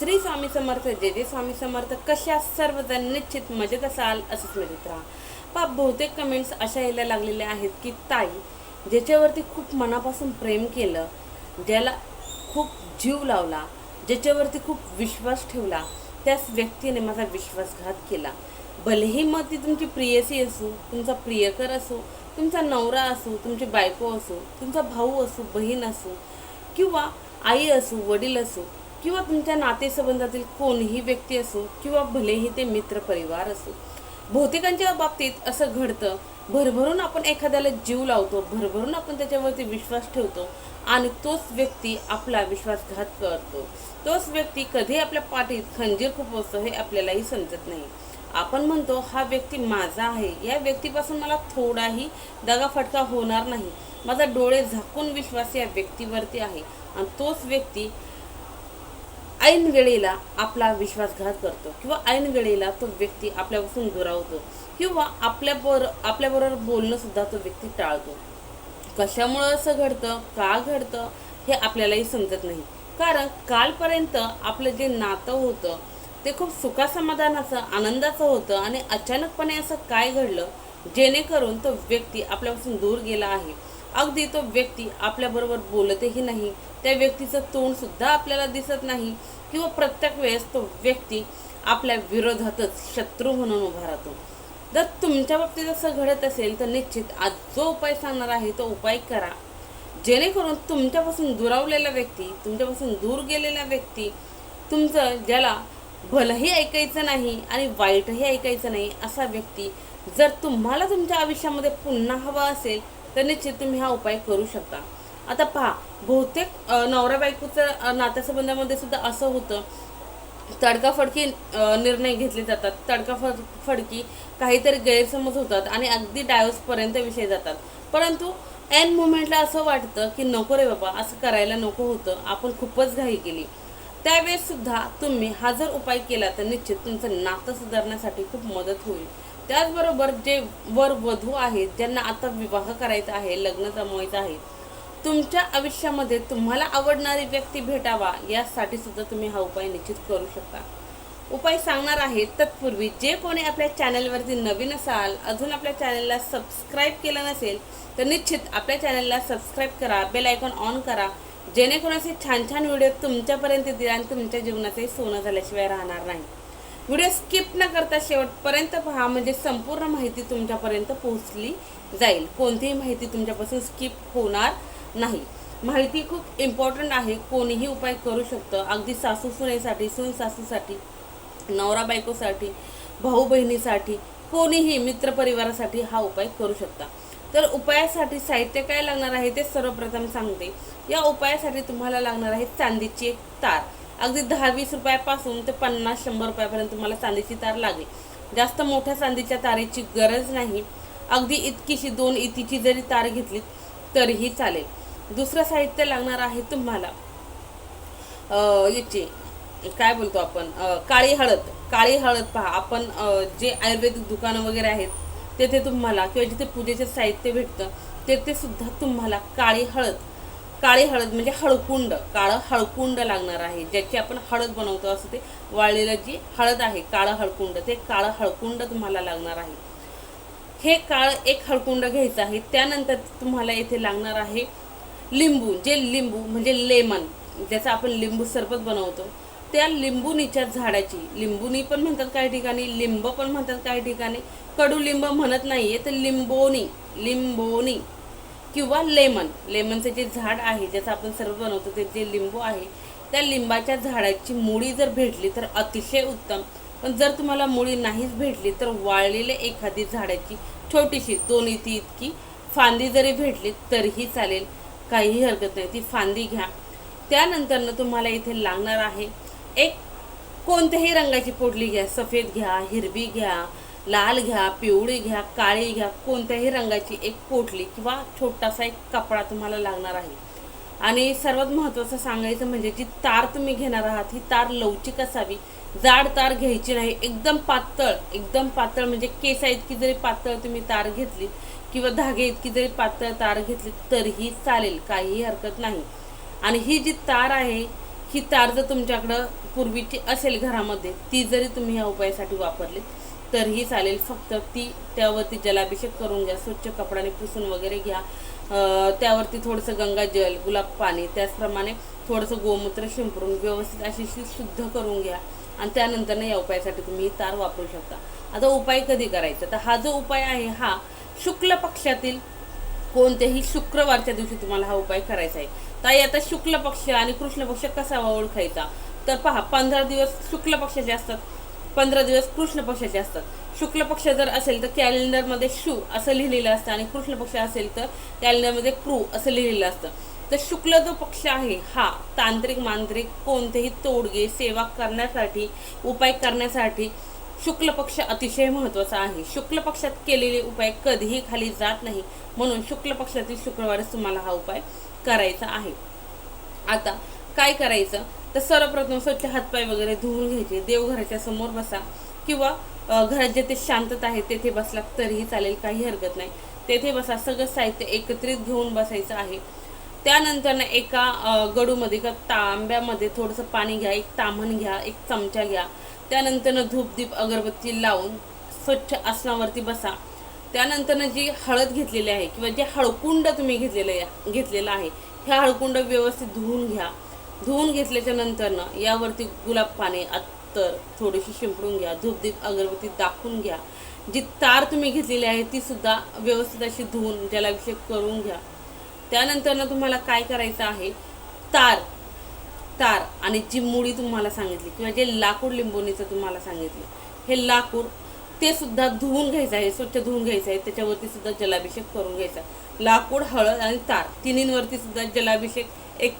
श्री स्वामी समर्थ जे जे स्वामी समर्थ. कशा सर्वजण निश्चित मजेत असाल असंच मजेत राहा. पा बहुतेक कमेंट्स अशा यायला लागलेल्या आहेत की ताई ज्याच्यावरती खूप मनापासून प्रेम केलं ज्याला खूप जीव लावला ज्याच्यावरती खूप विश्वास ठेवला त्याच व्यक्तीने माझा विश्वासघात केला. भलेही मग ती तुमची प्रियसी असो तुमचा प्रियकर असो तुमचा नवरा असो तुमची बायको असो तुमचा भाऊ असो बहीण असो किंवा आई असो वडील असो किंवा तुमच्या नातेसंबंधातील कोणीही व्यक्ती असो किंवा भलेही ते मित्र परिवार असो बहुतेकांच्या बाबतीत असं घडतं भरभरून आपण एखाद्याला जीव लावतो भरभरून आपण त्याच्यावरती विश्वास ठेवतो आणि तोच व्यक्ती आपला विश्वासघात करतो. तोच व्यक्ती कधी आपल्या पाठीत खंजीर खूप असतो हे आपल्यालाही समजत नाही. आपण म्हणतो हा व्यक्ती माझा आहे. या व्यक्तीपासून मला थोडाही दगाफटका होणार नाही. माझा डोळे झाकून विश्वास या व्यक्तीवरती आहे. आणि तोच व्यक्ती ऐन वेळेला आपला विश्वासघात करतो किंवा ऐन वेळेला तो व्यक्ती आपल्यापासून दुरावतो किंवा आपल्याबरोबर आपल्याबरोबर बोलणंसुद्धा तो व्यक्ती टाळतो. कशामुळं असं घडतं? का घडतं? हे आपल्यालाही समजत नाही. कारण कालपर्यंत आपलं जे नातं होतं ते खूप सुखासमाधानाचं आनंदाचं होतं आणि अचानकपणे असं काय घडलं? जेणेकरून तो व्यक्ती आपल्यापासून दूर गेला आहे. अगदी तो व्यक्ती आपल्याबरोबर बोलतही नाही. त्या व्यक्तीचं तोंडसुद्धा आपल्याला दिसत नाही. किंवा प्रत्येक वेळेस तो व्यक्ती आपल्या विरोधातच शत्रू म्हणून उभा राहतो. जर तुमच्या बाबतीत असं घडत असेल तर निश्चित आज जो उपाय सांगणार आहे तो उपाय करा. जेणेकरून तुमच्यापासून दुरावलेला व्यक्ती तुमच्यापासून दूर गेलेला व्यक्ती तुमचं ज्याला भलंही ऐकायचं नाही आणि वाईटही ऐकायचं नाही असा व्यक्ती जर तुम्हाला तुमच्या आयुष्यामध्ये पुन्हा हवा असेल तर निश्चित तुम्ही हा उपाय करू शकता. आता पहा बहुतेक नवरा बायकोचं नात्यासंबंधामध्ये सुद्धा असं होतं तडकाफडकी निर्णय घेतले जातात. तडकाफड फडकी काहीतरी गैरसमज होतात आणि अगदी डायव्हर्सपर्यंत विषय जातात. परंतु एन मुमेंटला असं वाटतं की नको रे बाबा असं करायला नको होतं. आपण खूपच घाई केली. त्यावेळेस सुद्धा तुम्ही हा जर उपाय केला तर निश्चित तुमचं नातं सुधारण्यासाठी खूप मदत होईल. त्याचबरोबर जे वर वधू आहेत ज्यांना आता विवाह करायचा आहे लग्न जमवायचं आहे तुमच्या आयुष्यामध्ये तुम्हाला आवडणारी व्यक्ती भेटावा यासाठी सुद्धा तुम्ही हा उपाय निश्चित करू शकता. उपाय सांगणार आहे तत्पूर्वी जे कोणी आपल्या चॅनलवरती नवीन असाल अजून आपल्या चॅनलला सबस्क्राईब केलं नसेल तर निश्चित आपल्या चॅनलला सबस्क्राईब करा बेल आयकॉन ऑन करा जेणेकरून असे छान छान व्हिडिओ तुमच्यापर्यंत येतील आणि तुमच्या जीवनाचे सोनं झाल्याशिवाय राहणार नाही. व्हिडिओ स्किप न करता शेवटपर्यंत पहा म्हणजे संपूर्ण माहिती तुमच्यापर्यंत पोहोचली जाईल. कोणतीही माहिती तुमच्यापासून स्किप होणार नाही. माहिती खूप इम्पॉर्टंट आहे. कोणीही उपाय करू शकतं. अगदी सासू सुनेसाठी सून सासूसाठी नवरा बायकोसाठी भाऊ बहिणीसाठी कोणीही मित्रपरिवारासाठी हा उपाय करू शकता. तर उपायासाठी साहित्य काय लागणार आहे ते सर्वप्रथम सांगते. या उपायासाठी तुम्हाला लागणार आहे चांदीची एक तार. अगदी दहा वीस रुपयापासून ते पन्नास शंभर रुपयापर्यंत तुम्हाला चांदीची तार लागेल. जास्त मोठ्या चांदीच्या तारेची गरज नाही. अगदी इतकीशी दोन इतीची जरी तार घेतली तरीही चालेल. दुसरं साहित्य लागणार आहे तुम्हाला. याची काय बोलतो आपण? काळी हळद. काळी हळद पहा. आपण जे आयुर्वेदिक दुकानं वगैरे आहेत तेथे तुम्हाला किंवा जिथे पूजेचे साहित्य भेटतं तेथे सुद्धा तुम्हाला काळी हळद काळी हळद म्हणजे हळकुंड. काळं हळकुंड लागणार आहे. ज्याची आपण हळद बनवतो असं ते वाळलेलं जी हळद आहे काळं हळकुंड ते काळं हळकुंड तुम्हाला लागणार आहे. हे काळं एक हळकुंड घ्यायचं आहे. त्यानंतर तुम्हाला येथे लागणार आहे लिंबू. जे लिंबू म्हणजे लेमन ज्याचं आपण लिंबू सरबत बनवतो त्या लिंबुनीच्या झाडाची लिंबुनी पण म्हणतात काही ठिकाणी लिंब पण म्हणतात काही ठिकाणी. कडुलिंब म्हणत नाहीये तर लिंबोनी लिंबोनी. किंवा लेमन लेमनचं जे झाड आहे ज्याचं आपण सर्व बनवतो ते जे लिंबू आहे त्या लिंबाच्या झाडाची मुळी जर भेटली तर अतिशय उत्तम. पण जर तुम्हाला मुळी नाहीच भेटली तर वाळलेले एखादी झाडाची छोटीशी दोन ती इतकी फांदी जरी भेटली तरीही चालेल. काहीही हरकत नाही ती फांदी घ्या. त्यानंतरनं तुम्हाला इथे लागणार आहे एक कोणत्याही रंगाची पोटली घ्या. सफेद घ्या हिरवी घ्या लाल घ्या पिवळी घ्या काळी घ्या कोणत्याही रंगाची एक पोटली किंवा छोटासा एक कपडा तुम्हाला लागणार आहे. आणि सर्वात महत्त्वाचं सांगायचं म्हणजे जी तार तुम्ही घेणार आहात ही तार लवचिक असावी. जाड तार घ्यायची नाही एकदम पातळ एकदम पातळ म्हणजे केसा इतकी जरी पातळ तुम्ही तार घेतली किंवा धागे इतकी जरी पातळ तार घेतली तरीही चालेल काहीही हरकत नाही. आणि ही जी तार आहे ही तार जर तुमच्याकडं पूर्वीची असेल घरामध्ये ती जरी तुम्ही ह्या उपायासाठी वापरली तरीही चालेल. फक्त ती त्यावरती जलाभिषेक करून घ्या. स्वच्छ कपड्याने पुसून वगैरे घ्या. त्यावरती थोडंसं गंगाजल गुलाब पाणी त्याचप्रमाणे थोडंसं गोमूत्र शिंपरून व्यवस्थित अशी शी शुद्ध करून घ्या. आणि त्यानंतर या उपायासाठी तुम्ही ही तार वापरू शकता. आता उपाय कधी करायचा? तर हा जो उपाय आहे हा शुक्ल पक्षातील कोणत्याही शुक्रवारच्या दिवशी तुम्हाला हा उपाय करायचा आहे. ताई आता शुक्ल पक्ष आणि कृष्ण पक्ष कसा ओळखायचा? तर पहा पंधरा दिवस शुक्ल पक्षाचे असतात पंधरा दिवस कृष्ण पक्षाचे असतात. शुक्ल पक्ष जर असेल तर कॅलेंडरमध्ये शु असं लिहिलेलं असतं आणि कृष्ण पक्ष असेल तर कॅलेंडरमध्ये क्रू असं लिहिलेलं असतं. तर शुक्ल जो पक्ष आहे हा तांत्रिक मांत्रिक कोणतेही तोडगे सेवा करण्यासाठी उपाय करण्यासाठी शुक्ल पक्ष अतिशय महत्त्वाचा आहे. शुक्ल पक्षात केलेले उपाय कधीही खाली जात नाही. म्हणून शुक्ल पक्षातील शुक्रवारीच तुम्हाला हा उपाय करायचा आहे. आता काय करायचं? तर सर्वप्रथम स्वच्छ हातपाय वगैरे धुवून घ्यायचे. देवघराच्या समोर बसा. किंवा घरात जेथे शांतता आहे तेथे बसला तरीही चालेल काही हरकत नाही. तेथे बसा. सगळं साहित्य एकत्रित घेऊन बसायचं आहे. त्यानंतर ना एका गडूमध्ये का तांब्यामध्ये थोडंसं पाणी घ्या एक तामण घ्या एक चमचा घ्या. त्यानंतर धूपदीप अगरबत्ती लावून स्वच्छ आसनावरती बसा. त्यानंतर जी हळद घेतलेली आहे किंवा जे हळकुंड तुम्ही घेतलेलं घेतलेलं आहे ह्या हळकुंड व्यवस्थित धुवून घ्या. धुवून घेतल्याच्या नंतरनं यावरती गुलाब पाणी अत्तर थोडीशी शिंपडून घ्या धूपदीप अगरबत्ती दाखवून घ्या. जी तार तुम्ही घेतलेली आहे ती सुद्धा व्यवस्थित अशी धुवून जलाभिषेक करून घ्या. त्यानंतरनं तुम्हाला काय करायचं आहे तार तार आणि जी मुळी तुम्हाला सांगितली किंवा जे लाकूड लिंबोणीचं तुम्हाला सांगितलं हे लाकूड ते सुद्धा धुवून घ्यायचं आहे स्वच्छ धुवून घ्यायचं आहे त्याच्यावरती सुद्धा जलाभिषेक करून घ्यायचा. लाकूड हळद आणि तार तिन्हींवरती सुद्धा जलाभिषेक एक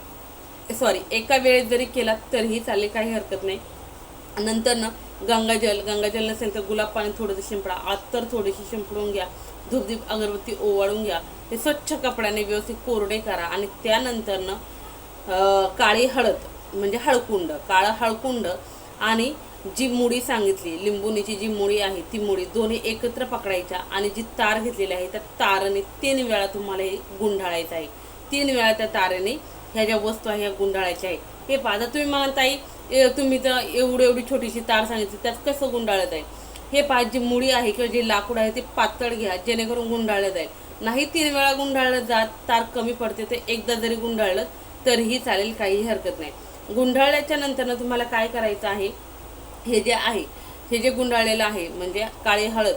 सॉरी एका वेळेत जरी केला तरीही चालेल काही हरकत नाही. नंतर ना गंगाजल गंगाजल नसेल तर गुलाब पाणी थोडंसं शिंपडा. आत्तर थोडीशी शिंपडून घ्या. धूपदीप अगरबत्ती ओवाळून घ्या. ते स्वच्छ कपड्याने व्यवस्थित कोरडे करा आणि त्यानंतरनं काळी हळद म्हणजे हळकुंड काळं हळकुंड आणि जी मुडी सांगितली लिंबुनीची जी मुळी आहे ती मुळी दोन्ही एकत्र पकडायच्या आणि जी तार घेतलेली आहे त्या ताराने तीन वेळा तुम्हाला हे गुंढाळायचं आहे. तीन वेळा त्या तारेने ह्या ज्या वस्तू आहे ह्या गुंडाळायच्या आहेत. हे पाहता तुम्ही म्हणताई तुम्ही तर एवढी एवढी छोटीशी तार सांगितली त्यात कसं गुंडाळत आहे? हे पहा जी मुळी आहे किंवा जे लाकूड आहे ते पातळ घ्या जेणेकरून गुंडाळलं जाईल नाही तीन वेळा गुंडाळलं जात तार कमी पडते ते एकदा जरी गुंडाळलं तरीही चालेल काहीही हरकत नाही. गुंडाळल्याच्या नंतरनं तुम्हाला काय करायचं आहे? हे जे आहे हे जे गुंडाळलेलं आहे म्हणजे काळी हळद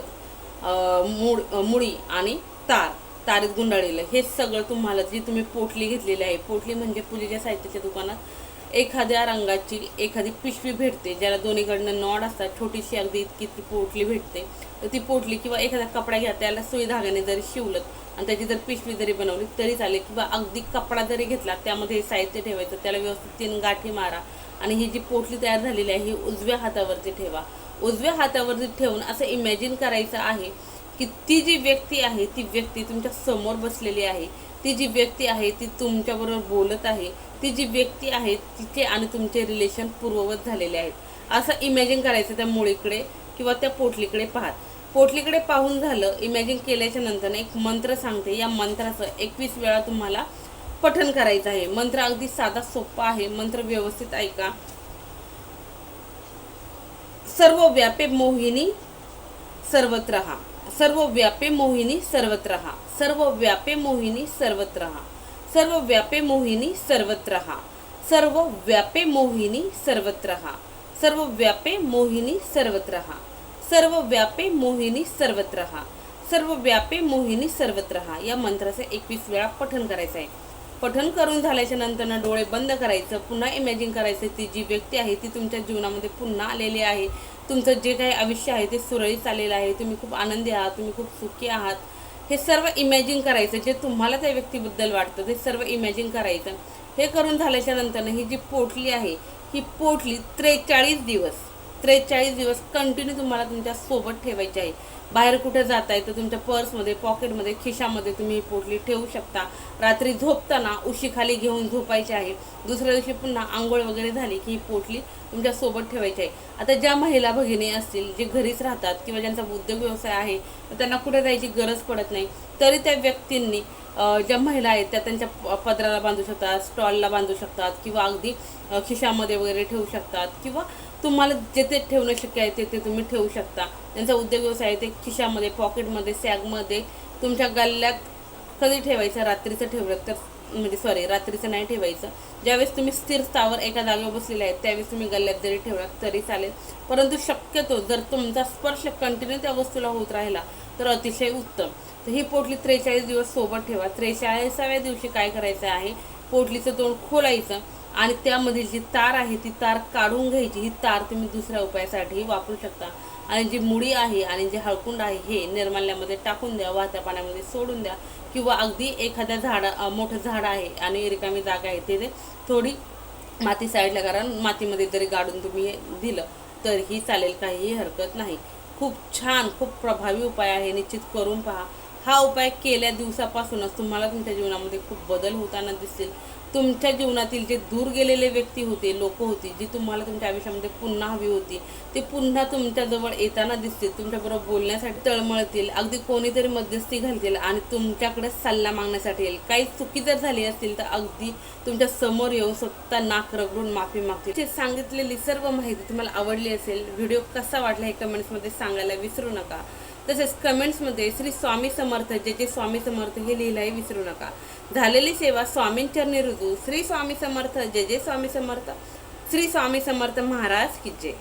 मूड मूळ मुळी आणि तार. तारीत गुंडाळलेलं हे सगळं तुम्हाला जी तुम्ही पोटली घेतलेली आहे पोटली म्हणजे पूजेच्या साहित्याच्या दुकानात एखाद्या रंगाची एखादी पिशवी भेटते ज्याला दोन्हीकडनं नॉड असतात छोटीशी अगदी इतकी ती पोटली भेटते. तर ती पोटली किंवा एखादा कपडा घ्या त्याला सुई धाग्याने जरी शिवलं आणि त्याची जर पिशवी जरी बनवली तरी चालेल किंवा अगदी कपडा जरी घेतला त्यामध्ये हे साहित्य ठेवायचं त्याला व्यवस्थित तीन गाठी मारा आणि ही जी पोटली तयार झालेली आहे ही उजव्या हातावरती ठेवा. उजव्या हातावरती ठेवून असं इमॅजिन करायचं आहे की ती जी व्यक्ती आहे ती व्यक्ती तुमच्यासमोर बसलेली आहे ती जी व्यक्ती आहे ती तुमच्याबरोबर बोलत आहे ती जी व्यक्ती आहे तिचे आणि तुमचे रिलेशन पूर्ववत झालेले आहेत. असं इमॅजिन करायचं त्या मुळीकडे किंवा त्या पोटलीकडे पाहत. पोटलीकडे पाहून झालं इमॅजिन केल्याच्यानंतर एक मंत्र सांगते. या मंत्राचं एकवीस वेळा तुम्हाला पठन करायचं आहे. मंत्र अगदी साधा सोपा आहे. मंत्र व्यवस्थित ऐका. सर्व व्यापे मोहिनी सर्वत्र हा. सर्व व्यापे मोहिनी सर्वत्र हा सर्व व्यापे मोहिनी सर्वत्र हा सर्व व्यापे मोहिनी सर्वत्र हा सर्व व्यापे मोहिनी सर्वत्र हा सर्व व्यापे मोहिनी सर्वत्र हा सर्व व्यापे मोहिनी सर्वत्र हा सर्व व्यापे मोहिनी सर्वत्र हा या मंत्राचे एकवीस वेळा पठन करायचं आहे पठन करून झाल्याच्यानंतर डोळे बंद करायचं पुन्हा इमॅजिन करायचं. ती जी व्यक्ती आहे ती तुमच्या जीवनामध्ये पुन्हा आलेली आहे. तुमचं जे काही आयुष्य आहे ते सुरळीत चाललेलं आहे. तुम्ही खूप आनंदी आहात तुम्ही खूप सुखी आहात. हे सर्व इमॅजिन करायचं जे तुम्हाला त्या व्यक्तीबद्दल वाटतं ते सर्व इमॅजिन करायचं. हे करून झाल्याच्यानंतर ही जी पोटली आहे ही पोटली त्रेचाळीस दिवस त्रेचाळीस दिवस कंटिन्यू तुम्हाला तुमच्यासोबत ठेवायची आहे. बाहेर कुठे जाताय तर तुमच्या पर्समध्ये पॉकेटमध्ये खिशामध्ये तुम्ही ही पोटली ठेवू शकता. रात्री झोपताना उशीखाली घेऊन झोपायची आहे. दुसऱ्या दिवशी पुन्हा आंघोळ वगैरे झाली की ही पोटली तुमच्यासोबत ठेवायची आहे. आता ज्या महिला भगिनी असतील जे घरीच राहतात किंवा ज्यांचा उद्योग व्यवसाय आहे त्यांना कुठे जायची गरज पडत नाही. तरी त्या व्यक्तींनी ज्या महिला आहेत त्या त्यांच्या प- पदराला बांधू शकतात स्टॉलला बांधू शकतात किंवा अगदी खिशामध्ये वगैरे ठेवू शकतात किंवा तुम्हाला जेथे ठेवणं शक्य आहे तेथे तुम्ही ठेवू शकता. त्यांचा उद्योग व्यवसाय आहे ते खिशामध्ये पॉकेटमध्ये सॅगमध्ये तुमच्या गल्ल्यात कधी ठेवायचं? रात्रीचं ठेवलं तर म्हणजे सॉरी रात्रीचं नाही ठेवायचं. ज्यावेळेस तुम्ही स्थिर स्थावर एका जागेवर बसलेले आहेत त्यावेळेस तुम्ही गल्ल्यात जरी ठेवलात तरी चालेल. परंतु शक्यतो जर तुमचा स्पर्श कंटिन्यू त्या वस्तूला होत राहिला तर अतिशय उत्तम. तर ही पोटली त्रेचाळीस दिवस सोबत ठेवा. त्रेचाळीसाव्या दिवशी काय करायचं आहे? पोटलीचं तोंड खोलायचं. आणि त्यामधील जी तार आहे ती तार काढून घ्यायची. ही तार तुम्ही दुसऱ्या उपायासाठी वापरू शकता. आणि जी मुडी आहे आणि जे हळकुंड आहे हे निर्माल्यामध्ये टाकून द्या वाहत्या पाण्यामध्ये सोडून द्या. किंवा अगदी एखाद्या झाडा मोठं झाड आहे आणि रिकामी जागा आहे तिथे थोडी माती साईडला कारण मातीमध्ये जरी गाडून तुम्ही हे दिलं तरीही चालेल काहीही हरकत नाही. खूप छान खूप प्रभावी उपाय आहे. निश्चित करून पहा. हा उपाय केल्या दिवसापासूनच तुम्हाला तुमच्या जीवनामध्ये खूप बदल होताना दिसतील. तुमच्या जीवनातील जे दूर गेलेले व्यक्ती होते लोक होती जी तुम्हाला तुमच्या आयुष्यामध्ये पुन्हा हवी होती ते पुन्हा तुमच्याजवळ येताना दिसतील तुमच्याबरोबर बोलण्यासाठी तळमळतील अगदी कोणीतरी मध्यस्थी घालतील आणि तुमच्याकडे सल्ला मागण्यासाठी येईल. काही चुकी जर झाली असतील तर अगदी तुमच्यासमोर येऊन स्वतः नाक रगडून माफी मागतील. ते सांगितलेली सर्व माहिती तुम्हाला आवडली असेल व्हिडिओ कसा वाटला हे कमेंट्समध्ये सांगायला विसरू नका. तसेच कमेंट्समध्ये श्री स्वामी समर्थ जे जे स्वामी समर्थ हे लिहिलाही विसरू नका. झालेली सेवा स्वामींचरणी रुजू श्री स्वामी समर्थ जय जे स्वामी समर्थ. श्री स्वामी समर्थ महाराज की जय.